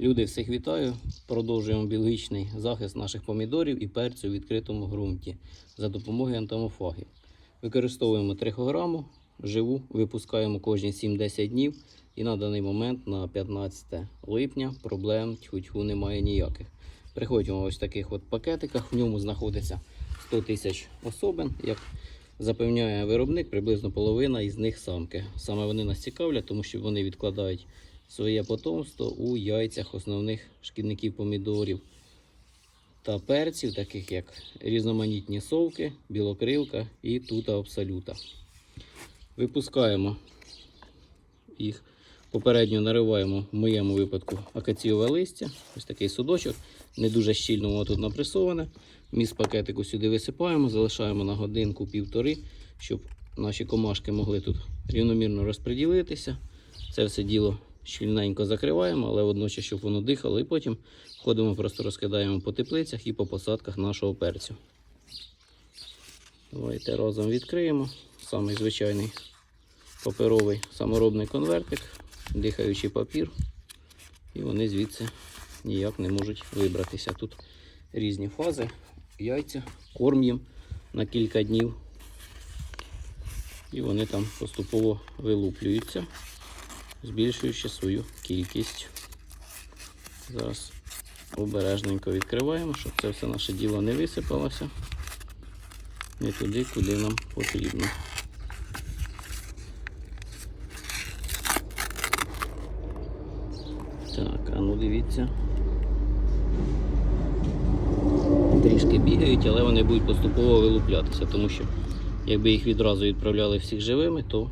Люди, всіх вітаю. Продовжуємо біологічний захист наших помідорів і перцю в відкритому ґрунті за допомогою антомофагів. Використовуємо трихограму, живу, випускаємо кожні 7-10 днів. І на даний момент, на 15 липня, проблем тьху-тьху немає ніяких. Приходимо в ось таких от пакетиках, в ньому знаходиться 100 тисяч особин. Як запевняє виробник, приблизно половина із них самки. Саме вони нас цікавлять, тому що вони відкладають своє потомство у яйцях основних шкідників помідорів та перців, таких як різноманітні совки, білокривка і тута абсолюта. Випускаємо їх. Попередньо нариваємо в моєму випадку акаціове листя. Ось такий судочок. Не дуже щільно воно тут напресоване. Міст пакетику сюди висипаємо, залишаємо на годинку-півтори, щоб наші комашки могли тут рівномірно розподілитися. Це все діло щільненько закриваємо, але водночас, щоб воно дихало, і потім ходимо, просто розкидаємо по теплицях і по посадках нашого перцю. Давайте разом відкриємо. Самий звичайний паперовий саморобний конвертик, дихаючий папір. І вони звідси ніяк не можуть вибратися. Тут різні фази, яйця, корм їм на кілька днів. І вони там поступово вилуплюються, збільшуючи свою кількість. Зараз обережненько відкриваємо, щоб це все наше діло не висипалося. Не туди, куди нам потрібно. Так, а ну дивіться. Трішки бігають, але вони будуть поступово вилуплятися, тому що якби їх відразу відправляли всіх живими, то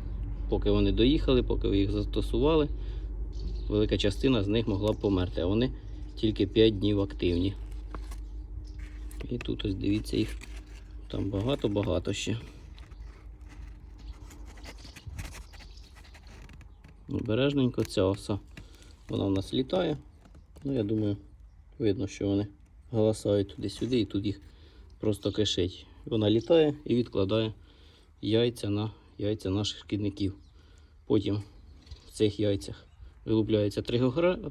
поки вони доїхали, поки ви їх застосували, велика частина з них могла б померти, а вони тільки 5 днів активні. І тут ось дивіться їх, там багато-багато ще. Обережненько ця оса. Вона в нас літає. Ну, я думаю, видно, що вони галасають туди-сюди і тут їх просто кишить. Вона літає і відкладає яйця на яйця наших шкідників. Потім в цих яйцях вилупляється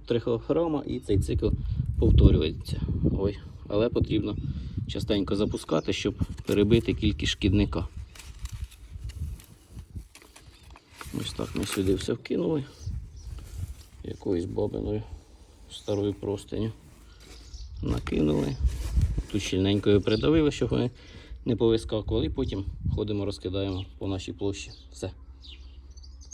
трихограма і цей цикл повторюється. Ой, але потрібно частенько запускати, щоб перебити кількість шкідника. Ось так ми сюди все вкинули якоюсь бабиною старою простиню. Накинули. Тут щільненько придавили, щоб вони не повискакували. І потім ходимо, розкидаємо по нашій площі. Все.